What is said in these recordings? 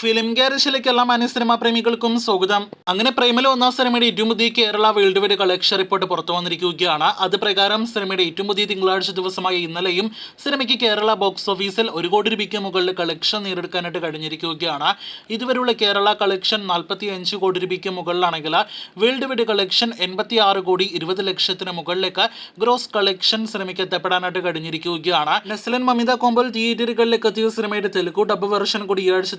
Film ഗാരേജിലേക്ക് എല്ലാ മാന്യ cinema പ്രേമികൾക്കും സ്വാഗതം. അങ്ങനെ പ്രേമല ഒന്നാം സിനിമയുടെ ഏറ്റവും പുതിയ Kerala world wide collection report പുറത്തു വന്നിരിക്കുകയാണ്. അത് പ്രകാരം സിനിമയുടെ ഏറ്റവും പുതിയ തിങ്കളാഴ്ച ദിവസമായ ഇന്നലെയും സിനിമയ്ക്ക് കേരള ബോക്സ് ഓഫീസിൽ ഒരു കോടി രൂപയ്ക്ക് മുകളിൽ കളക്ഷൻ നേടിയെടുക്കാനായിട്ട് കഴിഞ്ഞിരിക്കുകയാണ്. ഇതുവരെയുള്ള കേരള കളക്ഷൻ നാൽപ്പത്തി അഞ്ച് കോടി രൂപയ്ക്ക് മുകളിലാണെങ്കിൽ വേൾഡ് വൈഡ് കളക്ഷൻ എൺപത്തി ആറ് കോടി ഇരുപത് ലക്ഷത്തിന് മുകളിലേക്ക് ഗ്രോസ് കളക്ഷൻ സിനിമയ്ക്ക് എത്തപ്പെടാനായിട്ട് കഴിഞ്ഞിരിക്കുകയാണ്. നെസ്ലൻ മമിത കോമ്പൽ തിയേറ്ററുകളിലേക്ക് എത്തിയ സിനിമയുടെ തെലുഗു ഡബ് വെർഷൻ കൂടി ഈ ആഴ്ച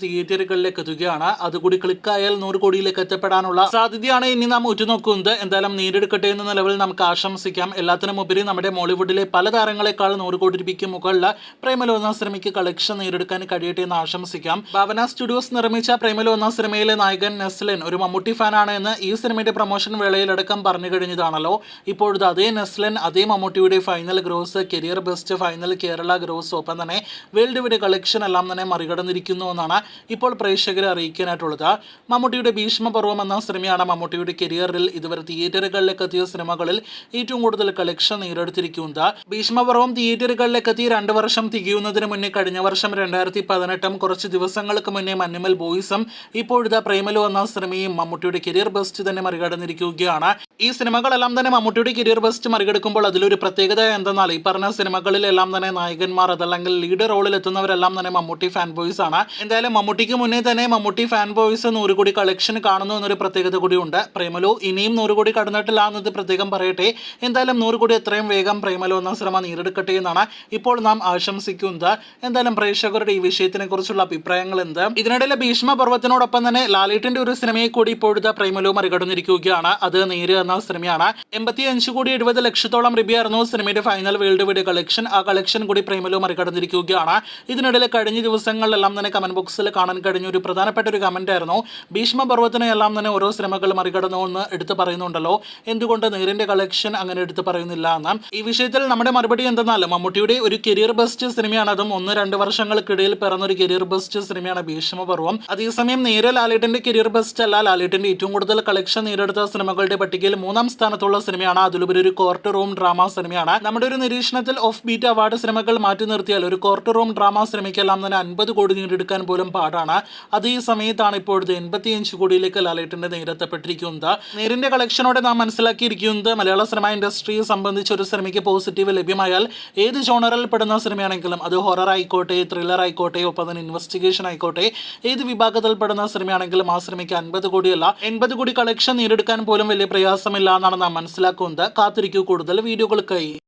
തിയേറ്ററുകളിലേക്ക് എത്തുകയാണ് അതുകൂടി ക്ലിക്കായാൽ നൂറ് കോടിയിലേക്ക് എത്തപ്പെടാനുള്ള സാധ്യതയാണ്. ഇനി നാം ഉറ്റുനോക്കുന്നത്. എന്തായാലും നേരിടുക്കട്ടെ എന്ന നിലവിൽ നമുക്ക് ആശംസിക്കാം. എല്ലാത്തിനും ഉപരി നമ്മുടെ മോളിവുഡിലെ പല താരങ്ങളെക്കാൾ നൂറ് കോടി രൂപയ്ക്ക് മുകളിൽ പ്രേമലോന സിനിമയ്ക്ക് കളക്ഷൻ നേരിടുക്കാൻ കഴിയട്ടെ എന്ന് ആശംസിക്കാം. ഭാവന സ്റ്റുഡിയോസ് നിർമ്മിച്ച പ്രേമലോന സിനിമയിലെ നായകൻ നെസ്ലിൻ ഒരു മമ്മൂട്ടി ഫാനാണ് എന്ന് ഈ സിനിമയുടെ പ്രൊമോഷൻ വേളയിലടക്കം പറഞ്ഞു കഴിഞ്ഞതാണല്ലോ. ഇപ്പോഴത്തെ അതേ നെസ്ലിൻ അതേ മമ്മൂട്ടിയുടെ final gross career best final Kerala gross ഒപ്പം തന്നെ വേൾഡ് വൈഡ് കളക്ഷൻ എല്ലാം തന്നെ മറികടന്നിരിക്കുന്നു എന്നാണ് ഇപ്പോൾ പ്രേക്ഷകരെ അറിയിക്കാനായിട്ടുള്ളത്. മമ്മൂട്ടിയുടെ ഭീഷ്മപർവം എന്ന സിനിമയാണ് മമ്മൂട്ടിയുടെ കരിയറിൽ ഇതുവരെ തിയേറ്ററുകളിലേക്ക് എത്തിയ സിനിമകളിൽ ഏറ്റവും കൂടുതൽ കളക്ഷൻ നേടിയെടുത്തിരിക്കുന്നത്. ഭീഷ്മപർവം തിയേറ്ററുകളിലേക്ക് എത്തി രണ്ട് വർഷം തികയുന്നതിന് മുന്നേ കഴിഞ്ഞ വർഷം രണ്ടായിരത്തി പതിനെട്ടും കുറച്ച് ദിവസങ്ങൾക്ക് മുന്നേ മഞ്ഞുമൽ ബോയ്സും ഇപ്പോഴത്തെ പ്രേമലു എന്ന സിനിമയും മമ്മൂട്ടിയുടെ കരിയർ ബെസ്റ്റ് തന്നെ മറികടന്നിരിക്കുകയാണ്. ഈ സിനിമകളെല്ലാം തന്നെ മമ്മൂട്ടിയുടെ കരിയർ ബെസ്റ്റ് മറികടക്കുമ്പോൾ അതിലൊരു പ്രത്യേകത എന്തെന്നാൽ ഈ പറഞ്ഞ സിനിമകളിലെല്ലാം തന്നെ നായകന്മാർ അതല്ലെങ്കിൽ ലീഡ് റോളിൽ എത്തുന്നവരെല്ലാം തന്നെ മമ്മൂട്ടി ഫാൻ ബോയ്സ് ആണ്. എന്തായാലും മമ്മൂട്ടിക്ക് മുന്നേ തന്നെ മമ്മൂട്ടി ഫാൻ ബോയ്സ് നൂറ് കോടി കളക്ഷൻ കാണുന്നു എന്നൊരു പ്രത്യേകത കൂടിയുണ്ട്. പ്രേമലു ഇനിയും നൂറ് കോടി കടന്നിട്ടില്ല എന്നത് പ്രത്യേകം പറയട്ടെ. എന്തായാലും നൂറ് കോടി എത്രയും വേഗം പ്രേമലു എന്ന സിനിമ നേരിടക്കട്ടെ എന്നാണ് ഇപ്പോൾ നാം ആശംസിക്കുന്നത്. എന്തായാലും പ്രേക്ഷകരുടെ ഈ വിഷയത്തിനെ കുറിച്ചുള്ള അഭിപ്രായങ്ങൾ എന്ത്? ഇതിനിടയിലെ ഭീഷ്മ പർവത്തിനോടൊപ്പം തന്നെ ലാലേട്ടിന്റെ ഒരു സിനിമയെ കൂടി ഇപ്പോഴത്തെ പ്രേമലു മറികടന്നിരിക്കുകയാണ്. അത് നേര് എന്ന സിനിമയാണ് എൺപത്തി അഞ്ച് കോടി എഴുപത് ലക്ഷത്തോളം റിബിയായിരുന്നു സിനിമയുടെ ഫൈനൽ വേൾഡ് വൈഡ് കളക്ഷൻ ആ കളക്ഷൻ കൂടി പ്രേമലു മറികടന്നിരിക്കുകയാണ്. ഇതിനിടയിൽ കഴിഞ്ഞ ദിവസങ്ങളിലെല്ലാം തന്നെ കമന്റ് ബോക്സിൽ കാണാൻ കഴിഞ്ഞ ഒരു പ്രധാനപ്പെട്ട ഒരു കമന്റ് ആയിരുന്നു. ഭീഷ്മ പർവത്തിനെ എല്ലാം തന്നെ ഓരോ ശ്രമങ്ങൾ മറികടന്നു എന്ന് എടുത്തു പറയുന്നുണ്ടല്ലോ. എന്തുകൊണ്ട് നേരിന്റെ കളക്ഷൻ അങ്ങനെ എടുത്തു പറയുന്നില്ല എന്ന്? ഈ വിഷയത്തിൽ നമ്മുടെ മറുപടി എന്തെന്നാൽ മമ്മൂട്ടിയുടെ ഒരു കരിയർ ബെസ്റ്റ് സിനിമയാണ്. അതും ഒന്ന് രണ്ട് വർഷങ്ങൾക്കിടയിൽ പിറന്ന ഒരു കരിയർ ബെസ്റ്റ് സിനിമയാണ് ഭീഷ്മപർവം അതേസമയം നേരെ ലാലേട്ടന്റെ കരിയർ ബെസ്റ്റ് അല്ല ലാലേട്ടന്റെ ഏറ്റവും കൂടുതൽ കളക്ഷൻ നേടിയെടുത്ത സിനിമകളുടെ പട്ടികയിൽ മൂന്നാം സ്ഥാനത്തുള്ള സിനിമയാണ്. അതിലുപരി ഒരു കോർട്ട് റൂം ഡ്രാമ സിനിമയാണ്. നമ്മുടെ ഒരു നിരീക്ഷണത്തിൽ ഓഫ് ബീറ്റ് അവാർഡ് സിനിമകൾ മാറ്റി നിർത്തിയാൽ ഒരു കോർട്ട് റൂം ഡ്രാമ സിനിമയ്ക്കെല്ലാം തന്നെ അൻപത് കോടി നേടിയെടുക്കാൻ പോലും പാടാണ്. അത് സമയത്താണ് ഇപ്പോഴത്തെ എൺപത്തിയഞ്ച് കോടിയിലേക്ക് ലാലേട്ടന്റെ നേരെത്തപ്പെട്ടിരിക്കുന്നത്. നേരിന്റെ കളക്ഷനോടെ നാം മനസ്സിലാക്കിയിരിക്കുന്നത് മലയാള സിനിമ ഇൻഡസ്ട്രിയെ സംബന്ധിച്ച് ഒരു സിനിമയ്ക്ക് പോസിറ്റീവ് ലഭ്യമായാൽ ഏത് ജോണറിൽ പെടുന്ന സിനിമയാണെങ്കിലും അത് ഹൊറർ ആയിക്കോട്ടെ ത്രില്ലർ ആയിക്കോട്ടെ ഒപ്പം തന്നെ ഇൻവെസ്റ്റിഗേഷൻ ആയിക്കോട്ടെ ഏത് വിഭാഗത്തിൽ പെടുന്ന സിനിമയാണെങ്കിലും ആ സിനിമയ്ക്ക് അൻപത് കോടിയല്ല എൺപത് കോടി കളക്ഷൻ നേടിയെടുക്കാൻ പോലും വലിയ പ്രയാസമില്ല എന്നാണ് നാം മനസ്സിലാക്കുന്നത്. കാത്തിരിക്കൂ കൂടുതൽ വീഡിയോകൾക്കായി.